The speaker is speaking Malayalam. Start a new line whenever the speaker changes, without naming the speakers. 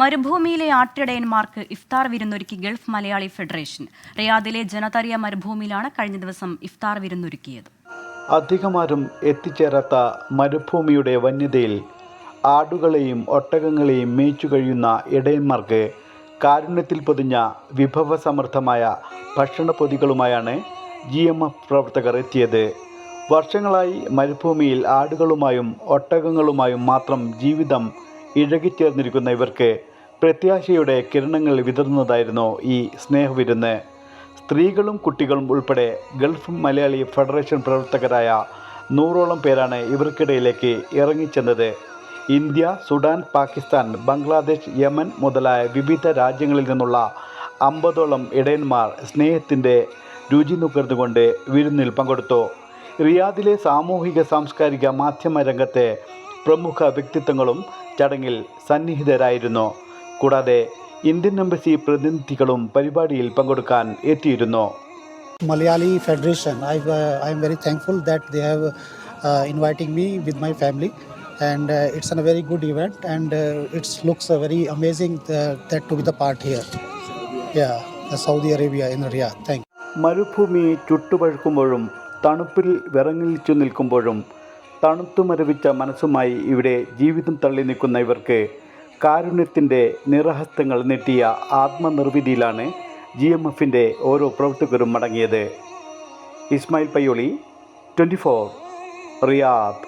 മരുഭൂമിയിലെ ആട്ടിടയന്മാർക്ക് ഇഫ്താർ വിരുന്നൊരുക്കി ഗൾഫ് മലയാളി ഫെഡറേഷൻ. റിയാദിലെ ജനതറിയ മരുഭൂമിയിലാണ് കഴിഞ്ഞ ദിവസം ഇഫ്താർ വിരുന്നൊരുക്കിയത്.
അധികമാരും എത്തിച്ചേരാത്ത മരുഭൂമിയുടെ വന്യതയിൽ ആടുകളെയും ഒട്ടകങ്ങളെയും മേച്ചു കഴിയുന്ന ഇടയന്മാർക്ക് കാരുണ്യത്തിൽ പൊതിഞ്ഞ വിഭവസമൃദ്ധമായ ഭക്ഷണപ്പൊതികളുമായാണ് ജി എം എഫ് പ്രവർത്തകർ എത്തിയത്. വർഷങ്ങളായി മരുഭൂമിയിൽ ആടുകളുമായും ഒട്ടകങ്ങളുമായും മാത്രം ജീവിതം ഇഴകിച്ചേർന്നിരിക്കുന്ന ഇവർക്ക് പ്രത്യാശയുടെ കിരണങ്ങൾ വിതറുന്നതായിരുന്നു ഈ സ്നേഹവിരുന്ന്. സ്ത്രീകളും കുട്ടികളും ഉൾപ്പെടെ ഗൾഫ് മലയാളി ഫെഡറേഷൻ പ്രവർത്തകരായ നൂറോളം പേരാണ് ഇവർക്കിടയിലേക്ക് ഇറങ്ങിച്ചെന്നത്. India Sudan Pakistan Bangladesh Yemen മുതലായ വിവിധ രാജ്യങ്ങളിൽ നിന്നുള്ള അമ്പതോളം ഇടയന്മാർ സ്നേഹത്തിന്റെ രുചി നുകർന്നുകൊണ്ട് വിരുന്നിൽ പങ്കെടുത്തു. റിയാദിലെ സാമൂഹിക സാംസ്കാരിക മാധ്യമ രംഗത്തെ പ്രമുഖ വ്യക്തിത്വങ്ങളും ചടങ്ങിൽ സന്നിഹിതരായിരുന്നു. കൂടാതെ ഇന്ത്യൻ എംബസി പ്രതിനിധികളും പരിപാടിയിൽ പങ്കെടുക്കാൻ എത്തിയിരുന്നു.
Malayali federation I I am very thankful that they have inviting me with my family and it's an a very good event and it's looks a very amazing to with a part here yeah Saudi Arabia എന്ന് പറയാം താങ്ക്
മരുഭൂമി ചുട്ടുപഴുക്കുമ്പോഴും തണുപ്പിൽ വിറങ്ങിച്ചു നിൽക്കുമ്പോഴും തണുത്തു മരവിച്ച മനസ്സുമായി ഇവിടെ ജീവിതം തള്ളി നിൽക്കുന്ന ഇവർക്ക് കാരുണ്യത്തിന്റെ നിറഹസ്തങ്ങൾ നീട്ടിയ ആത്മനിർവിധിയിലാണ് ജി എം എഫിന്റെ ഓരോ പ്രവർത്തകരും മടങ്ങിയത്. Ismail Payyoli twenty four Riyadh.